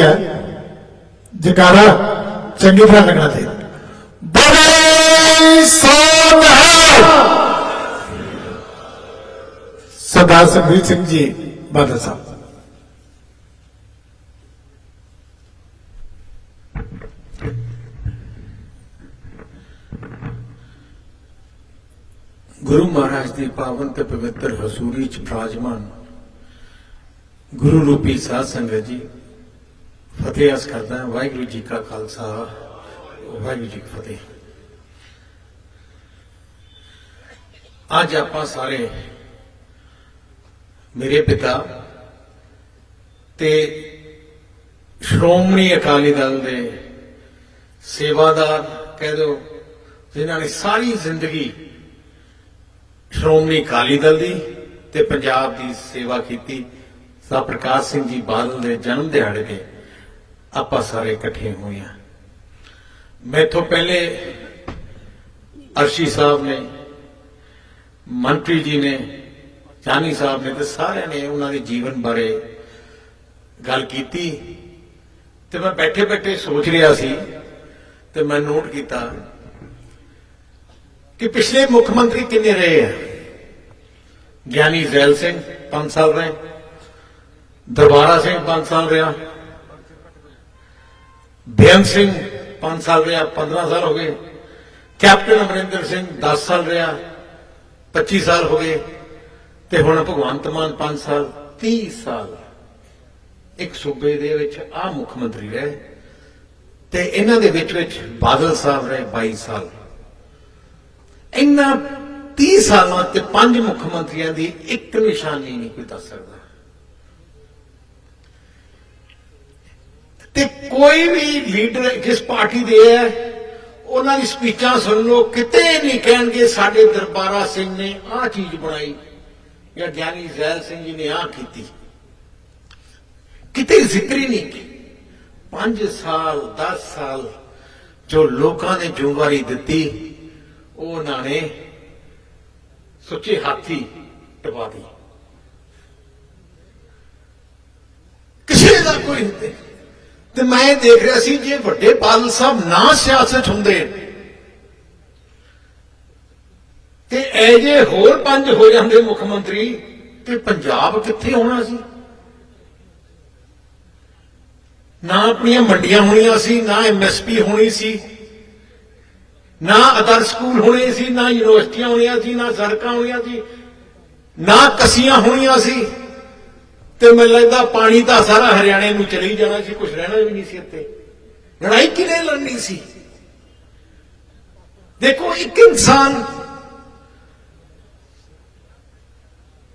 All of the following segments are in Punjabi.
ਹੈ। ਜਕਾਰਾ ਚੰਗੀ ਤਰ੍ਹਾਂ ਲੱਗਣਾ ਚਾਹੀਦਾ। ਬੜੇ ਸੋਨਹਾਰ ਸਰਦਾਰ ਸੁਖਬੀਰ ਸਿੰਘ ਜੀ, ਬਾਦਲ ਸਾਹਿਬ। ਗੁਰੂ ਮਹਾਰਾਜ ਦੀ ਪਾਵਨ ਤੇ ਪਵਿੱਤਰ ਹਸੂਰੀ ਚ ਫਰਾਜਮਾਨ ਗੁਰੂ ਰੂਪੀ ਸਾਧ ਸੰਗਤ ਜੀ ਫਤਿਹ ਅਸ ਕਰਦਾ ਹਾਂ। ਵਾਹਿਗੁਰੂ ਜੀ ਕਾ ਖਾਲਸਾ, ਵਾਹਿਗੁਰੂ ਜੀ ਕੀ ਫਤਿਹ। ਅੱਜ ਆਪਾਂ ਸਾਰੇ ਮੇਰੇ ਪਿਤਾ ਤੇ ਸ਼੍ਰੋਮਣੀ ਅਕਾਲੀ ਦਲ ਦੇ ਸੇਵਾਦਾਰ, ਕਹਿ ਦਿਓ, ਜਿਨ੍ਹਾਂ ਨੇ ਸਾਰੀ ਜ਼ਿੰਦਗੀ ਸ਼੍ਰੋਮਣੀ ਅਕਾਲੀ ਦਲ ਦੀ ਤੇ ਪੰਜਾਬ ਦੀ ਸੇਵਾ ਕੀਤੀ। ਸਾ ਪ੍ਰਕਾਸ਼ ਸਿੰਘ ਜੀ ਬਾਦਲ ਦੇ ਜਨਮ ਦਿਹਾੜੇ ਤੇ ਆਪਾਂ ਸਾਰੇ ਇਕੱਠੇ ਹੋਏ ਹਾਂ। ਮੈਥੋਂ ਪਹਿਲੇ ਅਰਸ਼ੀ ਸਾਹਿਬ ਨੇ, ਮੰਤਰੀ ਜੀ ਨੇ, ਜਾਨੀ ਸਾਹਿਬ ਨੇ ਤੇ ਸਾਰਿਆਂ ਨੇ ਉਹਨਾਂ ਦੇ ਜੀਵਨ ਬਾਰੇ ਗੱਲ ਕੀਤੀ। ਤੇ ਮੈਂ ਬੈਠੇ ਬੈਠੇ ਸੋਚ ਰਿਹਾ ਸੀ ਤੇ ਮੈਂ ਨੋਟ ਕੀਤਾ ਕਿ ਪਿਛਲੇ ਮੁੱਖ ਮੰਤਰੀ ਕਿੰਨੇ ਰਹੇ ਆ? ਗਿਆਨੀ ਜ਼ੈਲ ਸਿੰਘ 5 ਸਾਲ ਰਹੇ, ਦਰਬਾਰਾ ਸਿੰਘ 5 ਸਾਲ ਰਿਹਾ ਬੇਅੰਤ ਸਿੰਘ 5 ਸਾਲ ਰਿਹਾ 15 ਸਾਲ ਹੋ ਗਏ। ਕੈਪਟਨ ਅਮਰਿੰਦਰ ਸਿੰਘ 10 ਸਾਲ ਰਿਹਾ 25 ਸਾਲ ਹੋ ਗਏ। ਤੇ ਹੁਣ ਭਗਵੰਤ ਮਾਨ 5 ਸਾਲ 30 ਸਾਲ। ਇੱਕ ਸੂਬੇ ਦੇ ਵਿੱਚ ਆ ਮੁੱਖ ਮੰਤਰੀ ਰਹੇ। ਤੇ ਇਹਨਾਂ ਦੇ ਵਿੱਚ ਵਿੱਚ ਬਾਦਲ ਸਾਹਿਬ ਰਹੇ 22 ਸਾਲ। ਇੰਨਾ 30 ਸਾਲਾਂ ਤੇ ਪੰਜ ਮੁੱਖ ਮੰਤਰੀਆਂ ਦੀ ਇੱਕ ਨਿਸ਼ਾਨੀ ਨਹੀਂ ਕੋਈ ਦੱਸ ਸਕਦਾ। ਤੇ ਕੋਈ ਵੀ ਲੀਡਰ ਜਿਸ ਪਾਰਟੀ ਦੇ ਹੈ, ਉਹਨਾਂ ਦੀ ਸਪੀਚਾਂ ਸੁਣ ਲਓ, ਕਿਤੇ ਨਹੀਂ ਕਹਿਣਗੇ ਸਾਡੇ ਦਰਬਾਰਾ ਸਿੰਘ ਨੇ ਆਹ ਚੀਜ਼ ਬਣਾਈ, ਜਾਂ ਗਿਆਨੀ ਜ਼ੈਲ ਸਿੰਘ ਜੀ ਨੇ ਆਹ ਕੀਤੀ। ਕਿਤੇ ਜ਼ਿਕਰ ਹੀ ਨਹੀਂ 5 ਸਾਲ 10 ਸਾਲ ਜੋ ਲੋਕਾਂ ਨੇ ਜ਼ਿੰਮੇਵਾਰੀ ਦਿੱਤੀ ਉਹ ਉਹਨਾਂ ਨੇ ਸੁੱਚੇ ਹਾਥੀ ਟਪਾ ਦੀ ਕਿਸੇ ਦਾ ਕੋਈ ਨਹੀਂ। ਤੇ ਮੈਂ ਦੇਖ ਰਿਹਾ ਸੀ ਜੇ ਵੱਡੇ ਬਾਦਲ ਸਾਹਿਬ ਨਾ ਸਿਆਸਤ ਹੁੰਦੇ, ਤੇ ਇਹ ਜੇ ਹੋਰ ਪੰਜ ਹੋ ਜਾਂਦੇ ਮੁੱਖ ਮੰਤਰੀ, ਤੇ ਪੰਜਾਬ ਕਿੱਥੇ ਹੋਣਾ ਸੀ? ਨਾ ਆਪਣੀਆਂ ਮੰਡੀਆਂ ਹੋਣੀਆਂ ਸੀ, ਨਾ ਐਮਐਸਪੀ ਹੋਣੀ ਸੀ, ਨਾ ਅਦਰ ਸਕੂਲ ਹੋਣੇ ਸੀ, ਨਾ ਯੂਨੀਵਰਸਿਟੀਆਂ ਹੋਣੀਆਂ ਸੀ, ਨਾ ਸੜਕਾਂ ਹੋਣੀਆਂ ਸੀ, ਨਾ ਕਸੀਆਂ ਹੋਣੀਆਂ ਸੀ। ਤੇ ਮੈਨੂੰ ਲੱਗਦਾ ਪਾਣੀ ਤਾਂ ਸਾਰਾ ਹਰਿਆਣੇ ਨੂੰ ਚਲੀ ਜਾਣਾ ਸੀ ਕੁਝ ਰਹਿਣਾ ਵੀ ਨਹੀਂ ਸੀ ਇੱਥੇ। ਲੜਾਈ ਕਿਨੇ ਲੜਨੀ ਸੀ? ਦੇਖੋ, ਇੱਕ ਇਨਸਾਨ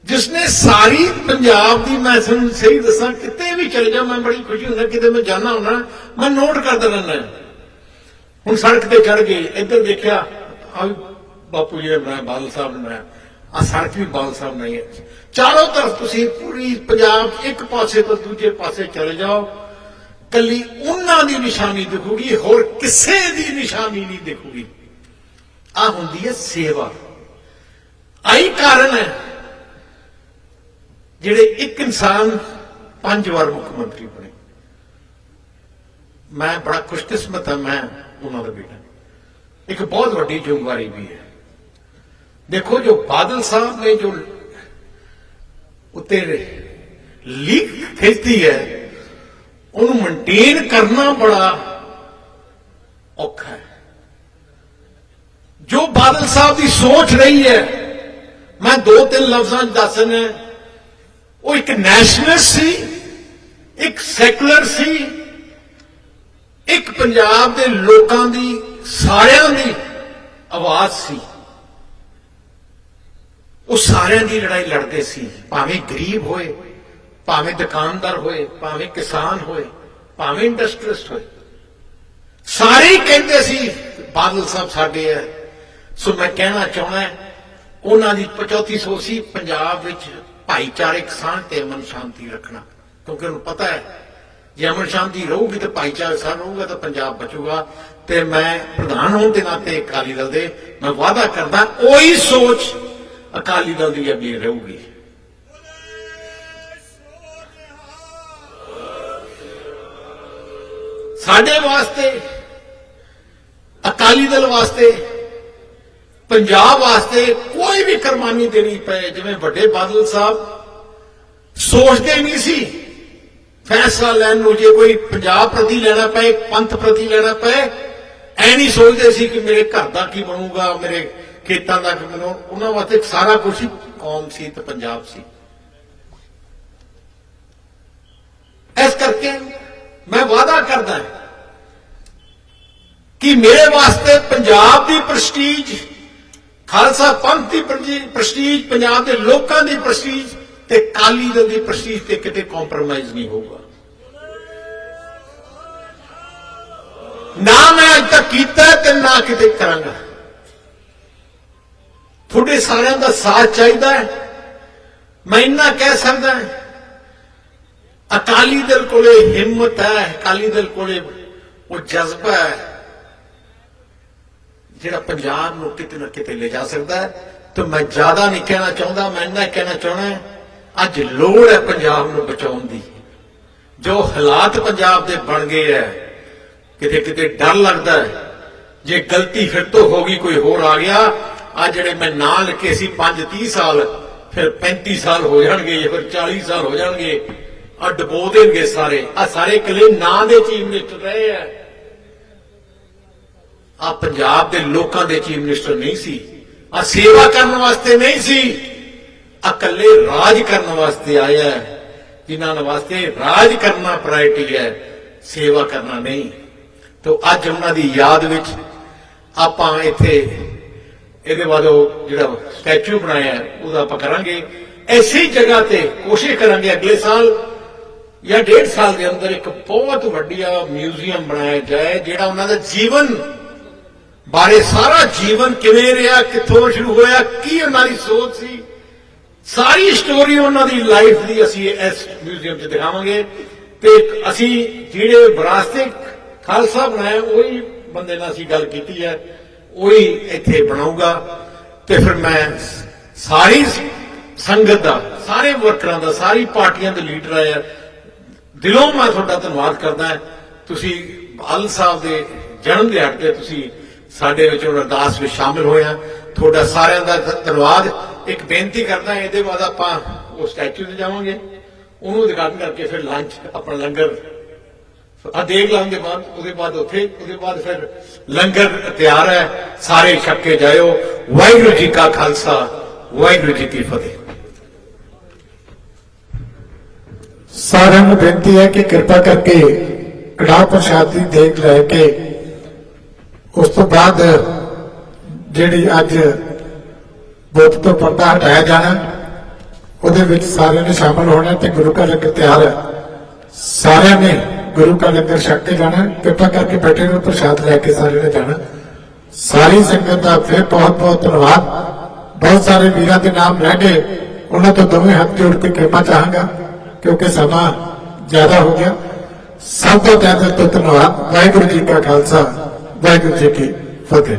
ਜਿਸਨੇ ਸਾਰੀ ਪੰਜਾਬ ਦੀ, ਮੈਂ ਤੁਹਾਨੂੰ ਸਹੀ ਦੱਸਾਂ, ਕਿਤੇ ਵੀ ਚਲੇ ਜਾ ਮੈਂ ਬੜੀ ਖੁਸ਼ੀ ਹੁੰਦਾ, ਕਿਤੇ ਮੈਂ ਜਾਣਾ ਹੁੰਦਾ, ਮੈਂ ਨੋਟ ਕਰਦਾ ਰਹਿੰਦਾ ਹੁਣ ਸੜਕ ਤੇ ਚੜ ਗਏ ਇੱਧਰ ਦੇਖਿਆ ਆ ਬਾਪੂ ਜੀ ਨੇ ਬਣਾਇਆ, ਬਾਦਲ ਸਾਹਿਬ ਨੇ ਬਣਾਇਆ। ਆ ਸੜਕ ਵੀ ਬਾਲ ਸਾਹਿਬ ਨਹੀਂ ਹੈ। ਚਾਰੋਂ ਤਰਫ ਤੁਸੀਂ ਪੂਰੀ ਪੰਜਾਬ ਇੱਕ ਪਾਸੇ ਤੋਂ ਦੂਜੇ ਪਾਸੇ ਚਲੇ ਜਾਓ। ਕੱਲੀ ਉਹਨਾਂ ਦੀ ਨਿਸ਼ਾਨੀ ਦਿਖੂਗੀ, ਹੋਰ ਕਿਸੇ ਦੀ ਨਿਸ਼ਾਨੀ ਨਹੀਂ ਦਿਖੂਗੀ। ਆ ਹੁੰਦੀ ਹੈ ਸੇਵਾ। ਆਈ ਕਾਰਨ ਹੈ ਜਿਹੜੇ ਇੱਕ ਇਨਸਾਨ ਪੰਜ ਵਾਰ ਮੁੱਖ ਮੰਤਰੀ ਬਣੇ। ਮੈਂ ਬੜਾ ਖੁਸ਼ਕਿਸਮਤ ਹਾਂ, ਮੈਂ ਉਹਨਾਂ ਦਾ ਬੇਟਾ। ਇੱਕ ਬਹੁਤ ਵੱਡੀ ਜ਼ਿੰਮੇਵਾਰੀ ਵੀ ਹੈ। ਦੇਖੋ ਜੋ ਬਾਦਲ ਸਾਹਿਬ ਨੇ ਜੋ ਉੱਤੇ ਲੀਕ ਖਿੱਚਦੀ ਹੈ, ਉਹਨੂੰ ਮੇਨਟੇਨ ਕਰਨਾ ਬੜਾ ਔਖਾ ਹੈ। ਜੋ ਬਾਦਲ ਸਾਹਿਬ ਦੀ ਸੋਚ ਰਹੀ ਹੈ, ਮੈਂ ਦੋ ਤਿੰਨ ਲਫ਼ਜ਼ਾਂ 'ਚ ਦੱਸਣਾ ਉਹ ਇੱਕ ਨੈਸ਼ਨਲਿਸਟ ਸੀ, ਇੱਕ ਸੈਕੂਲਰ ਸੀ, ਇੱਕ ਪੰਜਾਬ ਦੇ ਲੋਕਾਂ ਦੀ, ਸਾਰਿਆਂ ਦੀ ਆਵਾਜ਼ ਸੀ। ਉਹ ਸਾਰਿਆਂ ਦੀ ਲੜਾਈ ਲੜਦੇ ਸੀ। ਭਾਵੇਂ ਗਰੀਬ ਹੋਏ, ਭਾਵੇਂ ਦੁਕਾਨਦਾਰ ਹੋਏ, ਭਾਵੇਂ ਕਿਸਾਨ ਹੋਏ, ਭਾਵੇਂ ਇੰਡਸਟਰੀਸਟ ਹੋਏ। ਸਾਰੇ ਕਹਿੰਦੇ ਸੀ, ਬਾਦਲ ਸਾਹਿਬ ਸਾਡੇ ਹੈ ਸੋ ਮੈਂ ਕਹਿਣਾ ਚਾਹੁੰਦਾ ਉਹਨਾਂ ਦੀ 3500 ਸੀ ਪੰਜਾਬ ਵਿੱਚ ਭਾਈਚਾਰਕ ਸਾਂਝ ਤੇ ਅਮਨ ਸ਼ਾਂਤੀ ਰੱਖਣਾ। ਕਿਉਂਕਿ ਉਹਨੂੰ ਪਤਾ ਹੈ ਜੇ ਅਮਨ ਸ਼ਾਂਤੀ ਰਹੂਗੀ ਤਾਂ ਭਾਈਚਾਰਕ ਸਾਂਝ ਰਹੂਗਾ ਤਾਂ ਪੰਜਾਬ ਬਚੂਗਾ। ਤੇ ਮੈਂ ਪ੍ਰਧਾਨ ਹੋਣ ਦੇ ਨਾਤੇ ਅਕਾਲੀ ਦਲ ਦੇ, ਮੈਂ ਵਾਅਦਾ ਕਰਦਾ, ਉਹੀ ਸੋਚ ਅਕਾਲੀ ਦਲ ਦੀ ਅੱਗੇ ਰਹੂਗੀ। ਸਾਡੇ ਵਾਸਤੇ, ਅਕਾਲੀ ਦਲ ਵਾਸਤੇ, ਪੰਜਾਬ ਵਾਸਤੇ ਕੋਈ ਵੀ ਕੁਰਬਾਨੀ ਦੇਣੀ ਪਏ, ਜਿਵੇਂ ਵੱਡੇ ਬਾਦਲ ਸਾਹਿਬ ਸੋਚਦੇ ਨਹੀਂ ਸੀ, ਫੈਸਲਾ ਲੈਣ ਨੂੰ ਜੇ ਕੋਈ ਪੰਜਾਬ ਪ੍ਰਤੀ ਲੈਣਾ ਪਏ, ਪੰਥ ਪ੍ਰਤੀ ਲੈਣਾ ਪਏ, ਐ ਨਹੀਂ ਸੋਚਦੇ ਸੀ ਕਿ ਮੇਰੇ ਘਰ ਦਾ ਕੀ ਬਣੂਗਾ, ਮੇਰੇ ਖੇਤਾਂ ਤੱਕ ਕੀ ਉਹਨਾਂ ਵਾਸਤੇ ਸਾਰਾ ਕੁਝ ਹੀ ਕੌਮ ਸੀ ਤੇ ਪੰਜਾਬ ਸੀ। ਇਸ ਕਰਕੇ ਮੈਂ ਵਾਅਦਾ ਕਰਦਾ ਹਾਂ ਕਿ ਮੇਰੇ ਵਾਸਤੇ ਪੰਜਾਬ ਦੀ ਪ੍ਰਸਟੀਜ ਖਾਲਸਾ ਪੰਥ ਦੀ ਪ੍ਰਸਟੀਜ ਪੰਜਾਬ ਦੇ ਲੋਕਾਂ ਦੀ ਪ੍ਰਸਟੀਜ ਤੇ ਕਾਲੀ ਦਲ ਦੀ ਪ੍ਰਸਟੀਜ ਤੇ ਕਿਤੇ ਕੰਪਰੋਮਾਈਜ਼ ਨਹੀਂ ਹੋਊਗਾ। ਨਾ ਮੈਂ ਅੱਜ ਤੱਕ ਕੀਤਾ ਤੇ ਨਾ ਕਿਤੇ ਕਰਾਂਗਾ। ਤੁਹਾਡੇ ਸਾਰਿਆਂ ਦਾ ਸਾਥ ਚਾਹੀਦਾ ਹੈ। ਮੈਂ ਇੰਨਾ ਕਹਿ ਸਕਦਾ ਅਕਾਲੀ ਦਲ ਕੋਲੇ ਹਿੰਮਤ ਹੈ, ਅਕਾਲੀ ਦਲ ਕੋਲੇ ਉਹ ਜਜ਼ਬਾ ਹੈ, ਜਿਹੜਾ ਪੰਜਾਬ ਨੂੰ ਕਿਤੇ ਨਾ ਕਿਤੇ ਲੈ ਜਾ ਸਕਦਾ ਤੇ ਮੈਂ ਜ਼ਿਆਦਾ ਨਹੀਂ ਕਹਿਣਾ ਚਾਹੁੰਦਾ, ਮੈਂ ਇੰਨਾ ਕਹਿਣਾ ਚਾਹੁੰਦਾ ਅੱਜ ਲੋੜ ਹੈ ਪੰਜਾਬ ਨੂੰ ਬਚਾਉਣ ਦੀ। ਜੋ ਹਾਲਾਤ ਪੰਜਾਬ ਦੇ ਬਣ ਗਏ ਹੈ, ਕਿਤੇ ਕਿਤੇ ਡਰ ਲੱਗਦਾ ਹੈ। ਜੇ ਗਲਤੀ ਫਿਰ ਤੋਂ ਹੋ ਗਈ, ਕੋਈ ਹੋਰ ਆ ਗਿਆ ਆ ਜਿਹੜੇ ਮੈਂ ਨਾਂ ਲਿਖੇ ਸੀ 5 30 ਸਾਲ, ਫਿਰ 35 ਸਾਲ ਹੋ ਜਾਣਗੇ ਫਿਰ 40 ਸਾਲ ਹੋ ਜਾਣਗੇ, ਆ ਡਬੋ ਦੇਣਗੇ ਸਾਰੇ। ਆ ਸਾਰੇ ਇਕੱਲੇ ਨਾਂ ਦੇ ਚੀਫ ਮਿਨਿਸਟਰ ਰਹੇ ਆ। ਆ ਪੰਜਾਬ ਦੇ ਲੋਕਾਂ ਦੇ ਚੀਫ ਮਿਨਿਸਟਰ ਨਹੀਂ ਸੀ। ਆ ਸੇਵਾ ਕਰਨ ਵਾਸਤੇ ਨਹੀਂ ਸੀ। ਆ ਇਕੱਲੇ ਰਾਜ ਕਰਨ ਵਾਸਤੇ ਆਇਆ ਹੈ। ਜਿਨ੍ਹਾਂ ਵਾਸਤੇ ਰਾਜ ਕਰਨਾ ਪ੍ਰਾਇਰਟੀ ਹੈ, ਸੇਵਾ ਕਰਨਾ ਨਹੀਂ। ਤੋਂ ਅੱਜ ਉਹਨਾਂ ਦੀ ਯਾਦ ਵਿੱਚ ਆਪਾਂ ਇੱਥੇ ਇਹਦੇ ਬਾਅਦ ਉਹ ਜਿਹੜਾ ਸਟੈਚੂ ਬਣਾਇਆ, ਉਹਦਾ ਆਪਾਂ ਕਰਾਂਗੇ। ਐਸੀ ਜਗ੍ਹਾ ਤੇ ਕੋਸ਼ਿਸ਼ ਕਰਾਂਗੇ ਅਗਲੇ ਸਾਲ ਜਾਂ ਡੇਢ ਸਾਲ ਦੇ ਅੰਦਰ ਇੱਕ ਬਹੁਤ ਵੱਡੀਆ ਮਿਊਜ਼ੀਅਮ ਬਣਾਇਆ ਜਾਏ, ਜਿਹੜਾ ਉਹਨਾਂ ਦਾ ਜੀਵਨ ਬਾਰੇ ਸਾਰਾ ਜੀਵਨ ਕਿਵੇਂ ਰਿਹਾ, ਕਿੱਥੋਂ ਸ਼ੁਰੂ ਹੋਇਆ, ਕੀ ਉਹਨਾਂ ਦੀ ਸੋਚ ਸੀ। ਸਾਰੀ ਸਟੋਰੀ ਉਹਨਾਂ ਦੀ ਲਾਈਫ ਦੀ ਅਸੀਂ ਇਸ ਮਿਊਜ਼ੀਅਮ 'ਚ ਦਿਖਾਵਾਂਗੇ। ਤੇ ਅਸੀਂ ਜਿਹੜੇ ਵਿਰਾਸਤਿਕ ਖਾਲਸਾ ਬਣਾਇਆ, ਉਹੀ ਬੰਦੇ ਨਾਲ ਅਸੀਂ ਗੱਲ ਕੀਤੀ ਹੈ। ਉਹੀ ਇੱਥੇ ਬਣਾਊਗਾ ਤੇ ਫਿਰ ਮੈਂ ਸਾਰੀ ਸੰਗਤ ਦਾ, ਸਾਰੇ ਵਰਕਰਾਂ ਦਾ, ਸਾਰੀ ਪਾਰਟੀਆਂ ਦੇ ਲੀਡਰ ਆਇਆ ਦਿਲੋਂ ਮੈਂ ਤੁਹਾਡਾ ਧੰਨਵਾਦ ਕਰਦਾ ਤੁਸੀਂ ਬਾਲ ਸਾਹਿਬ ਦੇ ਜਨਮ ਦਿਹਾੜੇ ਤੇ ਤੁਸੀਂ ਸਾਡੇ ਵਿੱਚ ਉਹ ਅਰਦਾਸ ਵਿੱਚ ਸ਼ਾਮਿਲ ਹੋਇਆ ਤੁਹਾਡਾ ਸਾਰਿਆਂ ਦਾ ਧੰਨਵਾਦ। ਇੱਕ ਬੇਨਤੀ ਕਰਦਾ ਇਹਦੇ ਬਾਅਦ ਆਪਾਂ ਉਹ ਸਟੈਚੂ ਤੇ ਜਾਵਾਂਗੇ। ਉਹਨੂੰ ਉਦਘਾਟਨ ਕਰਕੇ ਫਿਰ ਲੰਚ ਆਪਣਾ ਲੰਗਰ ਆ ਦੇਖ ਲਾਂਗੇ ਬਾਅਦ, ਉਹਦੇ ਬਾਅਦ ਉੱਥੇ, ਉਹਦੇ ਬਾਅਦ ਫਿਰ ਲੰਗਰ ਤਿਆਰ ਹੈ, ਸਾਰੇ ਛੱਕ ਕੇ ਜਾਇਓ। ਵਾਹਿਗੁਰੂ ਜੀ ਕਾ ਖਾਲਸਾ, ਵਾਹਿਗੁਰੂ ਜੀ ਕੀ ਫਤਿਹ। ਸਾਰਿਆਂ ਨੂੰ ਬੇਨਤੀ ਹੈ ਕਿ ਕਿਰਪਾ ਕਰਕੇ ਕੜਾਹ ਪ੍ਰਸ਼ਾਦ ਦੀ ਦੇਖ ਲੈ ਕੇ ਉਸ ਤੋਂ ਬਾਅਦ ਜਿਹੜੀ ਅੱਜ ਬੁੱਤ ਤੋਂ ਪਰਦਾ ਹਟਾਇਆ ਜਾਣਾ, ਉਹਦੇ ਵਿੱਚ ਸਾਰਿਆਂ ਨੇ ਸ਼ਾਮਲ ਹੋਣਾ ਤੇ ਗੁਰੂ ਘਰ ਲੰਗਰ ਤਿਆਰ ਹੈ। ਸਾਰਿਆਂ ਨੇ ਗੁਰੂ ਘਰ ਲੰਗਰ ਛਕ ਕੇ ਜਾਣਾ, ਕਿਰਪਾ ਕਰਕੇ ਬੈਠੇ ਨੂੰ ਪ੍ਰਸ਼ਾਦ ਲੈ ਕੇ ਸਾਰਿਆਂ ਨੇ ਜਾਣਾ। ਸਾਰੀ ਸੰਗਤ ਦਾ ਫਿਰ ਬਹੁਤ ਬਹੁਤ ਧੰਨਵਾਦ। ਬਹੁਤ ਸਾਰੇ ਵੀਰਾਂ ਦੇ ਨਾਮ ਰਹਿ ਗਏ ਉਹਨਾਂ ਤੋਂ ਦੋਵੇਂ ਹੱਥ ਜੋੜ ਕੇ ਕਿਰਪਾ ਚਾਹਾਂਗਾ, ਕਿਉਂਕਿ ਸਮਾਂ ਜ਼ਿਆਦਾ ਹੋ ਗਿਆ। ਸਭ ਤੋਂ ਜ਼ਿਆਦਾ ਤੋਂ ਧੰਨਵਾਦ ਵਾਹਿਗੁਰੂ ਜੀ ਕਾ ਖਾਲਸਾ, ਵਾਹਿਗੁਰੂ ਜੀ ਕੀ ਫਤਿਹ।